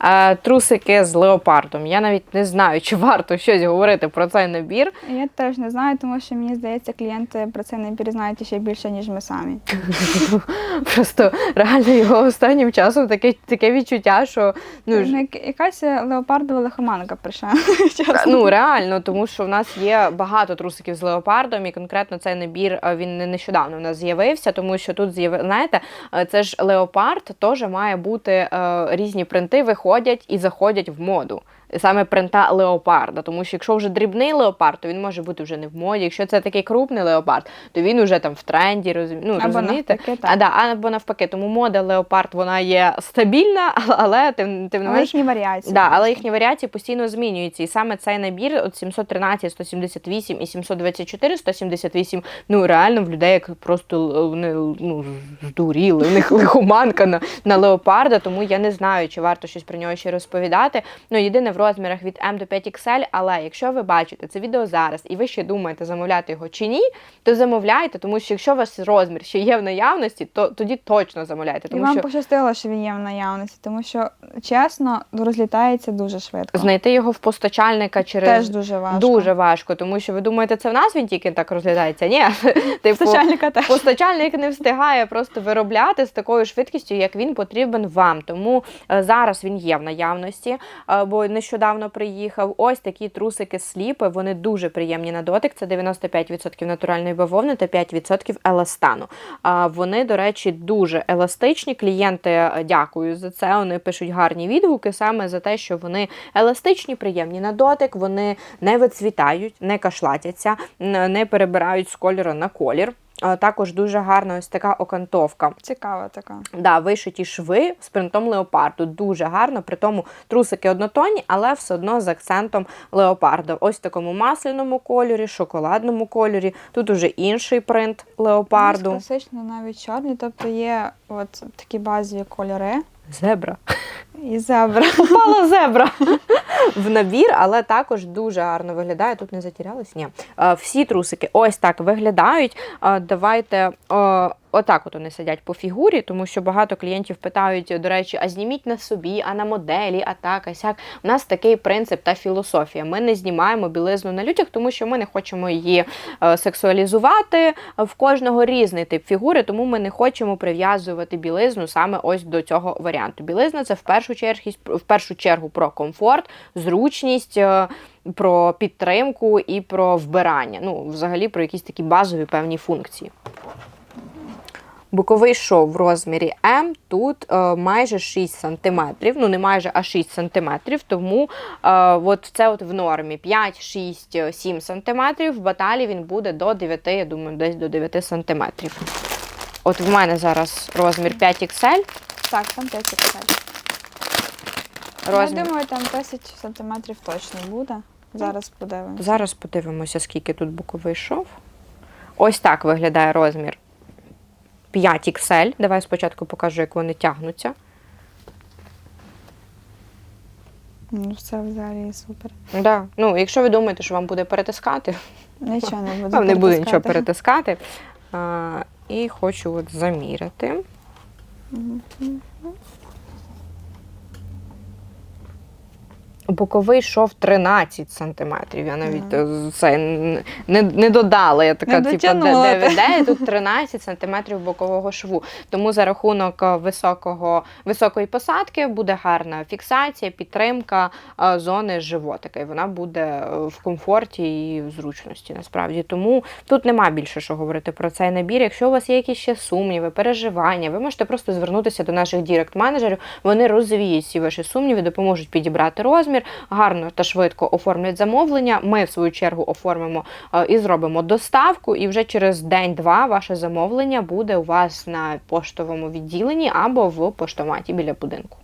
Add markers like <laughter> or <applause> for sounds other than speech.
Е, трусики з леопардом. Я навіть не знаю, чи варто щось говорити про цей набір. Я теж не знаю, тому що мені здається, клієнти про це набір знають ще більше, ніж ми самі. <laughs> Просто реально його останнім часом таке, таке відчуття, що ну, ж- Ну, якась леопардова лихоманка прийшла. <laughs> Ну реально, тому що в нас є багато трусиків з леопардом, і конкретно цей набір е, він не нещодавно в нас з'явився, тому що тут з'яви... знаєте, е, це ж леопард теж має бути е, різні принти виходять і заходять в моду. Саме принта леопарда, тому що якщо вже дрібний леопард, то він може бути вже не в моді. Якщо це такий крупний леопард, то він вже там в тренді, розумі... ну, Або розумієте? навпаки, так. А, да, або навпаки, тому мода леопард вона є стабільна, <laughs> але тим, тим не менш їхні варіації. Да, але їхні варіації постійно змінюються. І саме цей набір от 713, 178 і 724, 178, ну реально в людей як просто вони ну, здуріли, в них <laughs> лихоманка на, на леопарда, тому я не знаю, чи варто щось про нього ще розповідати. Ну, єдине в розмірах від M до 5XL, але якщо ви бачите це відео зараз і ви ще думаєте, замовляти його чи ні, то замовляйте, тому що якщо у вас розмір ще є в наявності, то тоді точно замовляйте. І вам що пощастило, що він є в наявності, тому що чесно розлітається дуже швидко. знайти його в постачальника через Теж дуже важко. Дуже важко, тому що ви думаєте, це в нас він тільки так розглядається? Ні, <laughs> типу, Постачальника теж. постачальник не встигає просто виробляти з такою швидкістю, як він потрібен вам. Тому е, зараз він є в наявності, е, бо нещодавно приїхав. Ось такі трусики сліпи. Вони дуже приємні на дотик. Це 95% натуральної бавовни та 5% еластану. А Вони, до речі, дуже еластичні. Клієнти е, дякую за це. Вони пишуть гарні відгуки саме за те, що вони еластичні, приємні на дотик. Вони не вицвітають, не кашлатяться, не перебирають з кольору на колір. А Також дуже гарна ось така окантовка. Цікава така. Да, вишиті шви з принтом леопарду. Дуже гарно. При тому трусики однотонні, але все одно з акцентом леопарда. Ось в такому масляному кольорі, шоколадному кольорі. Тут уже інший принт леопарду. класично навіть чорні, тобто є от такі базові кольори Зебра. І зебра. <laughs> Попала зебра <laughs> в набір, але також дуже гарно виглядає. Тут не затірялись? Ні. Е, Всі трусики ось так виглядають. Е, Давайте. Отак от вони сидять по фігурі, тому що багато клієнтів питають, до речі, а зніміть на собі, а на моделі, а так, а сяк. У нас такий принцип та філософія. Ми не знімаємо білизну на людях, тому що ми не хочемо її е, сексуалізувати. В кожного різний тип фігури, тому ми не хочемо прив'язувати білизну саме ось до цього варіанту. Білизна це в першу чергу, в першу чергу про комфорт, зручність. е, Про підтримку і про вбирання, ну, взагалі про якісь такі базові певні функції. Боковий шов в розмірі М тут е, майже 6 см, ну не майже, а 6 см, тому е, от це от в нормі 5, 6, 7 см, в баталі він буде до 9, я думаю, десь до 9 см. От в мене зараз розмір 5XL, Так, там 5 піксель. розмір. Я думаю, там 10 сантиметрів точно буде. Зараз подивимося. Зараз подивимося, скільки тут боковий шов. Ось так виглядає розмір 5XL. Давай спочатку покажу, як вони тягнуться. Ну, все взагалі супер. Да. Ну, якщо ви думаєте, що вам буде перетискати, Нічого не буде. вам не буде нічого перетискати. перетискати. А, і хочу от заміряти. Боковий шов 13 сантиметрів. Я навіть е, це не, не додала. Я така, Не типу, дотягнула ти. Тут 13 сантиметрів бокового шву. Тому за рахунок е, високого, високої посадки буде гарна фіксація, підтримка е, зони животика. І вона буде в комфорті і в зручності насправді. Тому тут нема більше що говорити про цей набір. Якщо у вас є якісь ще сумніви, переживання, ви можете просто звернутися до наших дірект-менеджерів. Вони розвіють всі ваші сумніви, допоможуть підібрати розмір, гарно та швидко оформлять замовлення. Ми, в свою чергу, оформимо е, і зробимо доставку. І вже через день-два ваше замовлення буде у вас на поштовому відділенні або в поштоматі біля будинку.